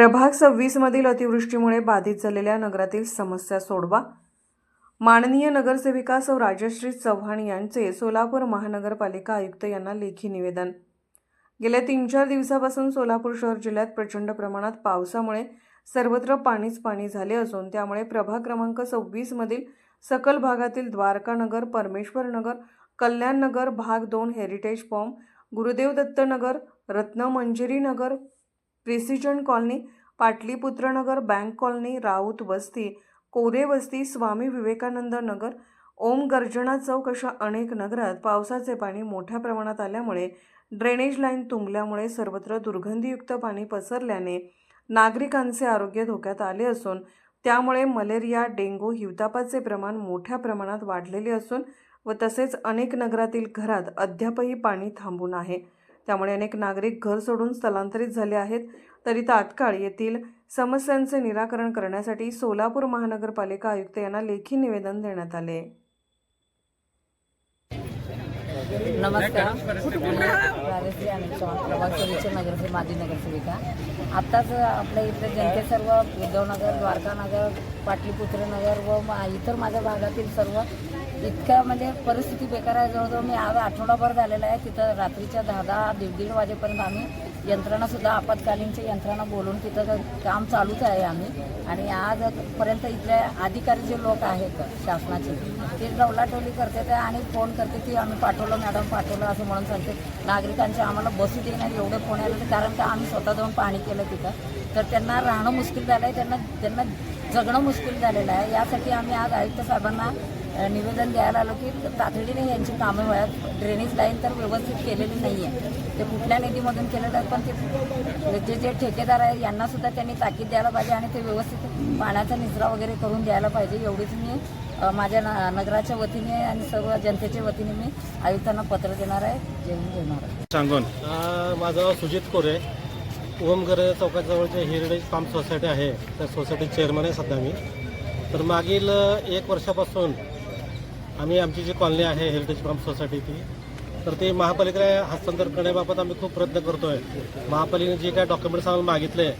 प्रभाग सव्वीसमधील अतिवृष्टीमुळे बाधित झालेल्या नगरातील समस्या सोडवा. माननीय नगरसेविका सौ राजश्री चव्हाण यांचे सोलापूर महानगरपालिका आयुक्त यांना लेखी निवेदन. गेल्या तीन चार दिवसापासून सोलापूर शहर जिल्ह्यात प्रचंड प्रमाणात पावसामुळे सर्वत्र पाणीच पाणी झाले असून त्यामुळे प्रभाग क्रमांक सव्वीसमधील सकल भागातील द्वारकानगर परमेश्वरनगर परमेश्वर नगर भाग दोन heritage farm Gurudev Datta Nagar Ratnamanjiri Nagar precision colony Pataliputra Nagar bank colony Raut Vasti Kore Vasti Swami Vivekanand Nagar ओम गर्जना चौक अशा अनेक नगरात पावसाचे पाणी मोठ्या प्रमाणात आल्यामुळे ड्रेनेज लाईन तुंबल्यामुळे सर्वत्र दुर्गंधीयुक्त पाणी पसरल्याने नागरिकांचे आरोग्य धोक्यात आले असून त्यामुळे मलेरिया डेंगू हिवतापाचे प्रमाण मोठ्या प्रमाणात वाढलेले असून व तसेच अनेक नगरातील घरात अद्यापही पाणी थांबून आहे. त्यामुळे अनेक नागरिक घर सोडून स्थलांतरित झाले आहेत. तरी तात्काळ येथील समस्यांचे निराकरण करण्यासाठी सोलापूर महानगरपालिका आयुक्त यांना लेखी निवेदन देण्यात आले. नमस्कार. राजश्री अनिल चव्हाण प्रभाग नगरसे माजी नगरसेविका. आत्ताच आपल्या इथले जनते सर्व उद्धवनगर द्वारकानगर पाटलीपुत्र नगर व इतर माझ्या भागातील सर्व इतक्या म्हणजे परिस्थिती बेकार आहे. जवळजवळ मी आज आठवडाभर झालेला आहे. तिथं रात्रीच्या दहा दहा दीड दीड वाजेपर्यंत आम्ही यंत्रणासुद्धा आपत्कालीनच्या यंत्रणा बोलून तिथं काम चालूच आहे आम्ही. आणि आजपर्यंत इथले अधिकारी जे लोक आहेत शासनाचे ते डवलाटोली करते ते आणि फोन करते की आम्ही पाठवलं मॅडम पाठवलं असं म्हणून सांगते. नागरिकांचे आम्हाला बसू देणार एवढे फोन आले कारण का आम्ही स्वतः जाऊन पाणी केलं तिथं. तर त्यांना राहणं मुश्किल झालं आहे त्यांना त्यांना जगणं मुश्किल झालेलं आहे. यासाठी आम्ही आज आयुक्त साहेबांना निवेदन द्यायला आलो की तातडीने यांची कामं व्हाव्यात ड्रेनेज लाईन तर व्यवस्थित केलेली नाही आहे ते कुठल्या निधीमधून केलेलं आहे पण ते जे जे ठेकेदार आहे यांना सुद्धा त्यांनी ताकीद द्यायला पाहिजे आणि ते व्यवस्थित पाण्याचा निचरा वगैरे करून द्यायला पाहिजे. एवढीच मी माझ्या न- नगराच्या वतीने आणि सर्व जनतेच्या वतीने मी आयुक्तांना पत्र देणार आहे. हिंद जय महाराष्ट्र. सांगून. माझं नाव सुजित कोरे. ओमगर चौकाजवळचे हेरिटेज फार्म सोसायटी आहे. त्या सोसायटी चेअरमन आहे सध्या मी. तर मागील एक वर्षापासून आम्ही आमची जी कॉलनी आहे हेरिटेज फार्म सोसायटी ती तर ते महापालिकेला हस्तांतर करण्याबाबत आम्ही खूप प्रयत्न करतो आहे महापालिकेने जे काय डॉक्युमेंट्स आम्हाला मागितले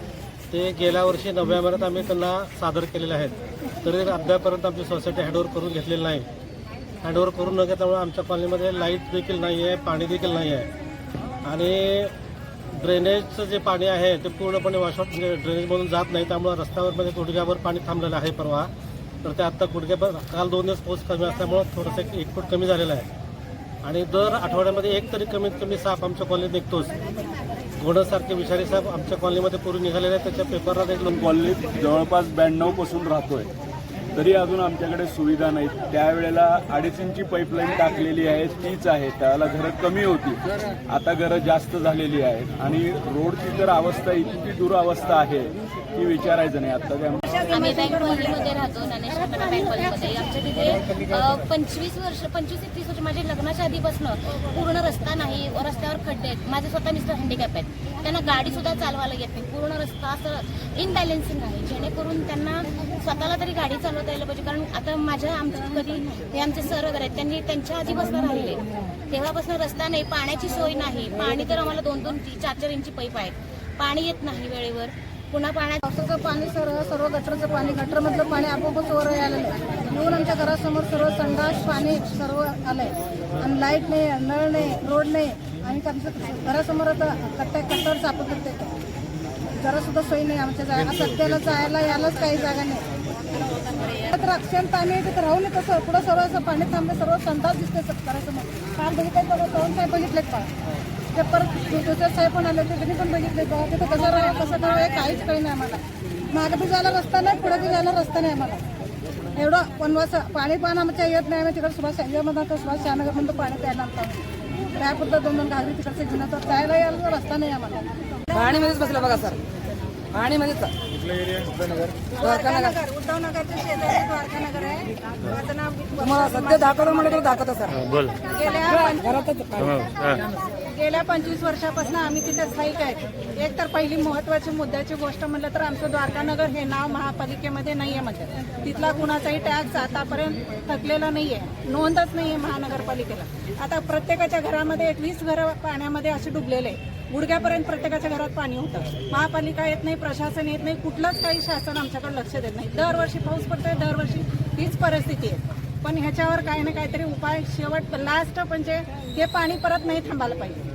ते गेल्या वर्षी नवव्या महिन्यात आम्ही त्यांना सादर केलेले आहेत. तरी अद्यापर्यंत आमची सोसायटी हँडओव्हर करून घेतलेली नाही. हँडओव्हर करून न घेतल्यामुळे आमच्या कॉलनीमध्ये लाइट देखील नाही आहे पाणी देखील नाही आहे आणि ड्रेनेजचं जे पाणी आहे ते पूर्णपणे वॉशआउट म्हणजे ड्रेनेजमधून जात नाही त्यामुळे रस्त्यावर म्हणजे गुडघ्यावर पाणी थांबलेलं आहे परवा. तर ते आत्ता गुडघे काल दोन दिवस पाऊस कमी असल्यामुळं थोडंसं एक- फूट कमी झालेलं आहे. आणि दर आठवड्यामध्ये एक तरी कमीत कमी साप आमच्या कॉलनीत निघतोच. घोडसारखे विषारी साप आमच्या कॉलनीमध्ये पूर्वी निघालेले आहेत त्याच्या पेपरला देखील कॉलनीत जवळपास ब्याण्णवपासून राहतोय. तरी अजून आमच्याकडे सुविधा नाहीत. त्यावेळेला अडीच इंची पाईपलाईन टाकलेली आहे तीच आहे. त्याला घरं कमी होती. आता घरं जास्त झालेली आहेत. आणि रोडची तर अवस्था इतकी दुरावस्था आहे की विचारायचं नाही. आता त्या आम्ही बँक कॉलनीमध्ये राहतो ज्ञानेश्वर बँक कॉलनीमध्ये आमच्या तिथे पंचवीस वर्ष पंचवीस ते तीस वर्ष माझ्या लग्नाच्या आधीपासून पूर्ण रस्ता नाही रस्त्यावर खड्डे आहेत. माझे स्वतः मिस्टर हँडिकॅप आहेत. त्यांना गाडी सुद्धा चालवायला येत नाही. पूर्ण रस्ता असं इनबॅलेन्सिंग आहे जेणेकरून त्यांना स्वतःला तरी गाडी चालवता द्यायला पाहिजे. कारण आता माझ्या आमच्या कधी हे आमचे सर वगैरे आहेत त्यांनी त्यांच्या आधीपासून राहिले तेव्हापासून रस्ता नाही पाण्याची सोय नाही. पाणी तर आम्हाला दोन दोन चार चार इंची पाईप आहेत. पाणी येत नाही वेळेवर. पुन्हा पाण्यात पावसाचं पाणी सर्व सर्व गटरचं पाणी गटरमधलं पाणी आपोआपच वर आलेलं येऊन आमच्या घरासमोर सर्व संडास पाणी सर्व आलंय. आणि लाइट नाही नळ नाही रोड नाही. आणि आमचं घरासमोर आता कट्ट्या कट्ट्यावर चापत होते जरा सुद्धा सोय नाही आमच्या जागा. सध्याला जायला यायलाच काही जागा नाही. तर अक्षर पाणी आहे तिथं राहून येतं सर. पुढं सर्व असं पाणी थांबलं सर्व संताप दिसते सर काल बघितलं तर चव्हाण साहेब बघितले का? ते परत दुसरे साहेब पण आले होते त्यांनी पण बघितले का तिथं कसं राहा कसं करावं हे काहीच कळी नाही आम्हाला. मागे बी जायला रस्ता नाही पुढे बी जायला रस्ता नाही आम्हाला. एवढं वनवास पाणी पण आमच्या येत नाही. आम्ही तिकडे सुभाष शहरामध्ये तर सुभाष शहानगरमध्ये पाणी प्यायला आणतो त्यापुरतं दोन दोन घागरी तिकडचे घेऊन तर जायला यायला रस्ता नाही आम्हाला. पाणीमध्येच बसलं बघा सर. पाणीमध्येच द्वारकानगर. उद्धवनगरचे शेजारी द्वारकानगर आहे. माझं नाव तुम्हाला सध्या दाखवलं म्हटलं तर दाखवतो सर. बोल. गेल्या पंचवीस वर्षापासून आम्ही तिथे स्थायिक आहेत एक तर पहिली महत्वाची मुद्द्याची गोष्ट म्हटलं तर आमचं द्वारकानगर हे नाव महापालिकेमध्ये नाही आहे म्हणजे तिथला कुणाचाही टॅक्स आतापर्यंत थकलेला नाही आहे नोंदच नाही आहे महानगरपालिकेला. आता प्रत्येकाच्या घरामध्ये एक वीस घरं पाण्यामध्ये असे डुबलेले. आहे. गुडघ्यापर्यंत प्रत्येकाच्या घरात पाणी होतं. महापालिका येत नाही प्रशासन येत नाही कुठलंच काही शासन आमच्याकडे लक्ष देत नाही. दरवर्षी पाऊस पडतोय दरवर्षी तीच परिस्थिती आहे. पण ह्याच्यावर काही ना काहीतरी उपाय शेवट लास्ट म्हणजे हे पाणी परत नाही थांबायला पाहिजे.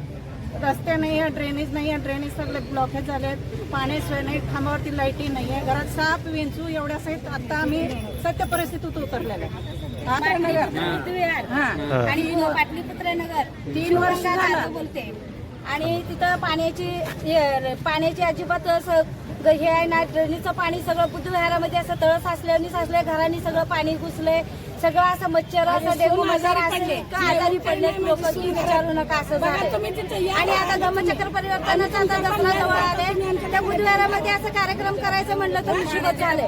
रस्ते नाही आहे ड्रेनेज नाही आहे ड्रेनेज सगळे ब्लॉकेज झाले आहेत. पाणी सोय नाही खांबावरती लाईटी नाही आहे. घरात साप विंचू एवढ्या सहित आता आम्ही सत्य परिस्थितीत उतरलेलो आहे. हा. आणि पाटलीपुत्र नगर. तीन वर्ष. बोलते. आणि तिथं पाण्याची हे, पाण्याची अजिबात असं हे आहे ना ड्रेनेजचं पाणी सगळं बुद्धविहारामध्ये असं तळ साचल्याने साचले घरांनी सगळं पाणी घुसले सगळं असं मच्छर असं डेंगू इतकं आजारी पडले लोक की विचारू नका असं झालं आणि आता धम्मचक्र परिवर्तनाचा आता दसरा जवळ आले त्या बुधवारामध्ये असं कार्यक्रम करायचं म्हणलं तर मुशिबत झाले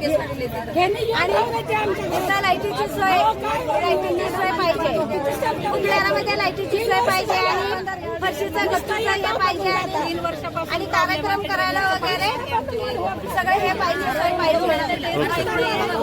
आणि लाईटीची सोय लाईटीची सोय पाहिजे. बुधवारामध्ये लाईटीची सोय पाहिजे. आणि गच्चीचा पाहिजे आणि- कार्यक्रम करायला वगैरे सगळे हे पाहिजे पाहिजे.